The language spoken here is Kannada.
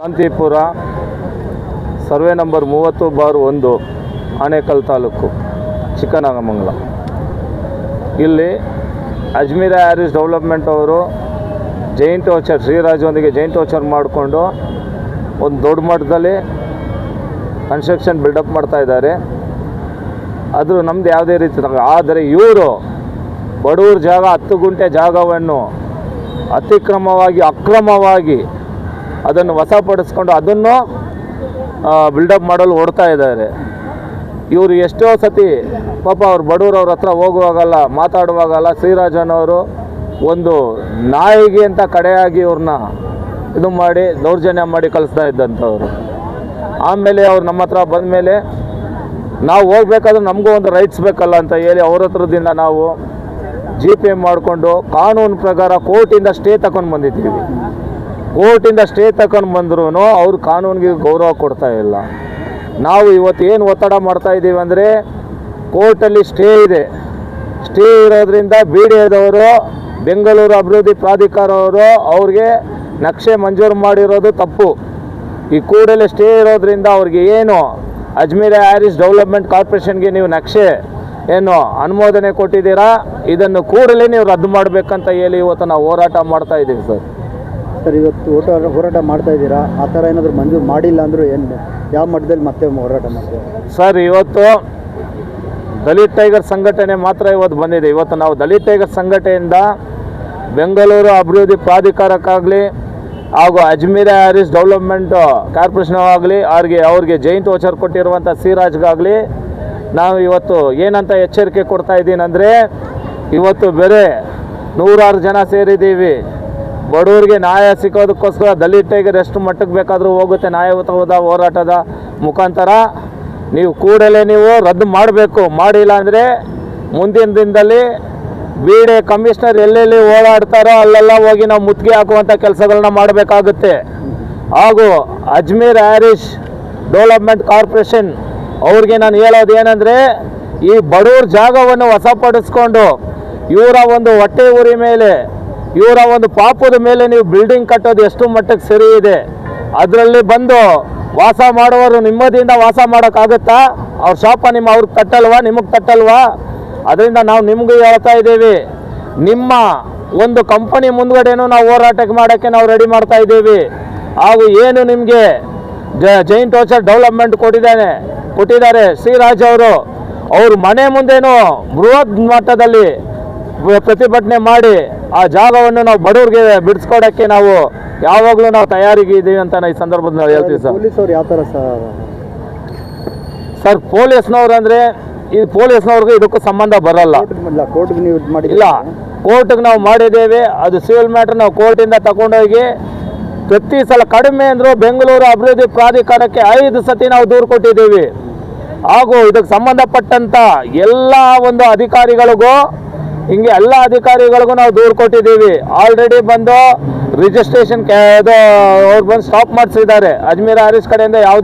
ಶಾಂತಿಪುರ, ಸರ್ವೆ ನಂಬರ್ ಮೂವತ್ತು ಬಾರ್ ಒಂದು, ಆನೇಕಲ್ ತಾಲೂಕು, ಚಿಕ್ಕನಾಗಮಂಗಲ. ಇಲ್ಲಿ ಅಜ್ಮೀರ ಹ್ಯಾರಿಸ್ ಡೆವಲಪ್ಮೆಂಟ್ ಅವರು ಜೈಂಟ್ ಓಚರ್ ಶ್ರೀರಾಜೊಂದಿಗೆ ಜೈಂಟ್ ಓಚರ್ ಮಾಡಿಕೊಂಡು ಒಂದು ದೊಡ್ಡ ಮಟ್ಟದಲ್ಲಿ ಕನ್ಸ್ಟ್ರಕ್ಷನ್ ಬಿಲ್ಡಪ್ ಮಾಡ್ತಾ ಇದ್ದಾರೆ. ಅದು ನಮ್ದು ಯಾವುದೇ ರೀತಿ ಆದರೆ ಇವರು ಬಡವ್ರ ಜಾಗ, ಹತ್ತು ಗುಂಟೆ ಜಾಗವನ್ನು ಅತಿಕ್ರಮವಾಗಿ, ಅಕ್ರಮವಾಗಿ ಅದನ್ನು ವಶಪಡಿಸ್ಕೊಂಡು ಅದನ್ನು ಬಿಲ್ಡಪ್ ಮಾಡಲು ಓಡ್ತಾ ಇದ್ದಾರೆ. ಇವರು ಎಷ್ಟೋ ಸತಿ ಪಾಪ ಅವ್ರು ಬಡವರು ಅವ್ರ ಹತ್ರ ಹೋಗುವಾಗಲ್ಲ, ಮಾತಾಡುವಾಗಲ್ಲ ಶ್ರೀರಾಜನವರು ಒಂದು ನಾಯಿಗೆ ಅಂತ ಕಡೆಯಾಗಿ ಇವ್ರನ್ನ ಇದು ಮಾಡಿ, ದೌರ್ಜನ್ಯ ಮಾಡಿ ಕಳಿಸ್ತಾ ಇದ್ದಂಥವ್ರು. ಆಮೇಲೆ ಅವ್ರು ನಮ್ಮ ಹತ್ರ ಬಂದಮೇಲೆ ನಾವು ಹೋಗ್ಬೇಕಾದ್ರೆ ನಮಗೂ ಒಂದು ರೈಟ್ಸ್ ಬೇಕಲ್ಲ ಅಂತ ಹೇಳಿ ಅವ್ರ ಹತ್ರದಿಂದ ನಾವು ಜಿ ಪೇ ಮಾಡಿಕೊಂಡು ಕಾನೂನು ಪ್ರಕಾರ ಕೋರ್ಟಿಂದ ಸ್ಟೇ ತಗೊಂಡು ಬಂದಿದ್ದೀವಿ. ಕೋರ್ಟಿಂದ ಸ್ಟೇ ತಗೊಂಡು ಬಂದ್ರೂ ಅವ್ರು ಕಾನೂನಿಗೆ ಗೌರವ ಕೊಡ್ತಾ ಇಲ್ಲ. ನಾವು ಇವತ್ತು ಏನು ಒತ್ತಡ ಮಾಡ್ತಾ ಇದ್ದೀವಿ ಅಂದರೆ ಕೋರ್ಟಲ್ಲಿ ಸ್ಟೇ ಇದೆ. ಸ್ಟೇ ಇರೋದ್ರಿಂದ ಬಿ ಡಿ ಎದವರು ಬೆಂಗಳೂರು ಅಭಿವೃದ್ಧಿ ಪ್ರಾಧಿಕಾರ ಅವರು ಅವ್ರಿಗೆ ನಕ್ಷೆ ಮಂಜೂರು ಮಾಡಿರೋದು ತಪ್ಪು. ಈ ಕೂಡಲೇ ಸ್ಟೇ ಇರೋದ್ರಿಂದ ಅವ್ರಿಗೆ ಏನು ಅಜ್ಮೀರ್ ಹ್ಯಾರಿಸ್ ಡೆವಲಪ್ಮೆಂಟ್ ಕಾರ್ಪೊರೇಷನ್ಗೆ ನೀವು ನಕ್ಷೆ ಏನು ಅನುಮೋದನೆ ಕೊಟ್ಟಿದ್ದೀರಾ? ಇದನ್ನು ಕೂಡಲೇ ನೀವು ರದ್ದು ಮಾಡಬೇಕಂತ ಹೇಳಿ ಇವತ್ತು ನಾವು ಹೋರಾಟ ಮಾಡ್ತಾ ಇದ್ದೀವಿ ಸರ್. ಸರ್, ಇವತ್ತು ಹೋರಾಟ ಹೋರಾಟ ಮಾಡ್ತಾ ಇದ್ದೀರಾ? ಆ ಥರ ಏನಾದರೂ ಮಂಜೂರು ಮಾಡಿಲ್ಲ ಅಂದರೂ ಏನು ಯಾವ ಮಟ್ಟದಲ್ಲಿ ಮತ್ತೆ ಹೋರಾಟ ಮಾಡ್ತೀವಿ ಸರ್, ಇವತ್ತು ದಲಿತ್ ಟೈಗರ್ ಸಂಘಟನೆ ಮಾತ್ರ ಇವತ್ತು ಬಂದಿದೆ. ಇವತ್ತು ನಾವು ದಲಿತ್ ಟೈಗರ್ ಸಂಘಟನೆಯಿಂದ ಬೆಂಗಳೂರು ಅಭಿವೃದ್ಧಿ ಪ್ರಾಧಿಕಾರಕ್ಕಾಗಲಿ ಹಾಗೂ ಅಜ್ಮೀರ ಹ್ಯಾರಿಸ್ ಡೆವಲಪ್ಮೆಂಟ್ ಕಾರ್ಪೊರೇಷನ್ ಆಗಲಿ ಅವ್ರಿಗೆ ಅವ್ರಿಗೆ ಜೈಂಟ್ ವೋಚರ್ ಕೊಟ್ಟಿರುವಂಥ ಸಿರಾಜ್ಗಾಗಲಿ ನಾವು ಇವತ್ತು ಏನಂತ ಎಚ್ಚರಿಕೆ ಕೊಡ್ತಾ ಇದ್ದೀನಂದರೆ, ಇವತ್ತು ಬೇರೆ ನೂರಾರು ಜನ ಸೇರಿದ್ದೀವಿ. ಬಡವರಿಗೆ ನ್ಯಾಯ ಸಿಕ್ಕೋದಕ್ಕೋಸ್ಕರ ದಲಿತ್ ಟೈಗರ್ ಎಷ್ಟು ಮಟ್ಟಕ್ಕೆ ಬೇಕಾದರೂ ಹೋಗುತ್ತೆ. ನ್ಯಾಯಯುತವಾದ ಹೋರಾಟದ ಮುಖಾಂತರ ನೀವು ಕೂಡಲೇ ನೀವು ರದ್ದು ಮಾಡಬೇಕು. ಮಾಡಿಲ್ಲ ಅಂದರೆ ಮುಂದಿನ ದಿನದಲ್ಲಿ ಬೀಡೆ ಕಮಿಷನರ್ ಎಲ್ಲೆಲ್ಲಿ ಓಡಾಡ್ತಾರೋ ಅಲ್ಲೆಲ್ಲ ಹೋಗಿ ನಾವು ಮುತ್ತಿಗೆ ಹಾಕುವಂಥ ಕೆಲಸಗಳನ್ನ ಮಾಡಬೇಕಾಗುತ್ತೆ. ಹಾಗೂ ಅಜ್ಮೀರ್ ಹ್ಯಾರಿಸ್ ಡೆವಲಪ್ಮೆಂಟ್ ಕಾರ್ಪೊರೇಷನ್ ಅವ್ರಿಗೆ ನಾನು ಹೇಳೋದು ಏನಂದರೆ, ಈ ಬಡವ್ರ ಜಾಗವನ್ನು ವಶಪಡಿಸ್ಕೊಂಡು ಇವರ ಒಂದು ಹೊಟ್ಟೆ ಉರಿ ಮೇಲೆ ಇವರ ಒಂದು ಪಾಪದ ಮೇಲೆ ನೀವು ಬಿಲ್ಡಿಂಗ್ ಕಟ್ಟೋದು ಎಷ್ಟು ಮಟ್ಟಕ್ಕೆ ಸರಿ ಇದೆ, ಅದರಲ್ಲಿ ಬಂದು ವಾಸ ಮಾಡುವವರು ನೆಮ್ಮದಿಯಿಂದ ವಾಸ ಮಾಡೋಕ್ಕಾಗುತ್ತಾ? ಅವ್ರ ಶಾಪ ನಿಮ್ಮ ಅವ್ರಿಗೆ ಕಟ್ಟಲ್ವಾ? ನಿಮಗೆ ಕಟ್ಟಲ್ವಾ? ಅದರಿಂದ ನಾವು ನಿಮಗೂ ಹೇಳ್ತಾ ಇದ್ದೀವಿ. ನಿಮ್ಮ ಒಂದು ಕಂಪನಿ ಮುಂದ್ಗಡೆನೂ ನಾವು ಹೋರಾಟಕ್ಕೆ ಮಾಡೋಕ್ಕೆ ನಾವು ರೆಡಿ ಮಾಡ್ತಾ ಇದ್ದೀವಿ. ಹಾಗೂ ಏನು ನಿಮಗೆ ಜೈನ್ ಟೋಚರ್ ಡೆವಲಪ್ಮೆಂಟ್ ಕೊಟ್ಟಿದ್ದಾನೆ, ಕೊಟ್ಟಿದ್ದಾರೆ ಶ್ರೀರಾಜ್ ಅವರು. ಅವ್ರ ಮನೆ ಮುಂದೆನೂ ಬೃಹತ್ ಮಟ್ಟದಲ್ಲಿ ಪ್ರತಿಭಟನೆ ಮಾಡಿ ಆ ಜಾಗವನ್ನು ನಾವು ಬಡವ್ರಿಗೆ ಬಿಡಿಸ್ಕೊಡಕ್ಕೆ ನಾವು ಯಾವಾಗಲೂ ನಾವು ತಯಾರಿಗೆ ಇದ್ದೀವಿ ಅಂತ ನಾವು ಈ ಸಂದರ್ಭದಲ್ಲಿ ಹೇಳ್ತೀವಿ ಸರ್. ಪೊಲೀಸವ್ರು ಯಾವ ಥರ ಸರ್? ಸರ್ ಪೊಲೀಸ್ನವ್ರು ಅಂದರೆ ಈ ಪೊಲೀಸ್ನವ್ರಿಗೂ ಇದಕ್ಕೂ ಸಂಬಂಧ ಬರಲ್ಲ. ಕೋರ್ಟ್ಗೆ ಇಲ್ಲ ಕೋರ್ಟ್ಗೆ ನೀವು ಮಾಡಿ ಇಲ್ಲ ಕೋರ್ಟ್ಗೆ ನಾವು ಮಾಡಿದ್ದೇವೆ. ಅದು ಸಿವಿಲ್ ಮ್ಯಾಟ್ರ್ ನಾವು ಕೋರ್ಟಿಂದ ತಗೊಂಡೋಗಿ ಪ್ರತಿ ಸಲ ಕಡಿಮೆ ಅಂದರೂ ಬೆಂಗಳೂರು ಅಭಿವೃದ್ಧಿ ಪ್ರಾಧಿಕಾರಕ್ಕೆ ಐದು ಸತಿ ನಾವು ದೂರು ಕೊಟ್ಟಿದ್ದೀವಿ. ಹಾಗೂ ಇದಕ್ಕೆ ಸಂಬಂಧಪಟ್ಟಂಥ ಎಲ್ಲ ಒಂದು ಅಧಿಕಾರಿಗಳಿಗೂ ಹಿಂಗೆ ಎಲ್ಲ ಅಧಿಕಾರಿಗಳಿಗೂ ನಾವು ದೂರು ಕೊಟ್ಟಿದ್ದೀವಿ. ಆಲ್ರೆಡಿ ಬಂದು ರಿಜಿಸ್ಟ್ರೇಷನ್ ಇದು ಅವ್ರು ಬಂದು ಸ್ಟಾಪ್ ಮಾಡಿಸಿದ್ದಾರೆ. ಅಜ್ಮೀರ್ ಹಾರಿಸ್ ಕಡೆಯಿಂದ ಯಾವುದೇ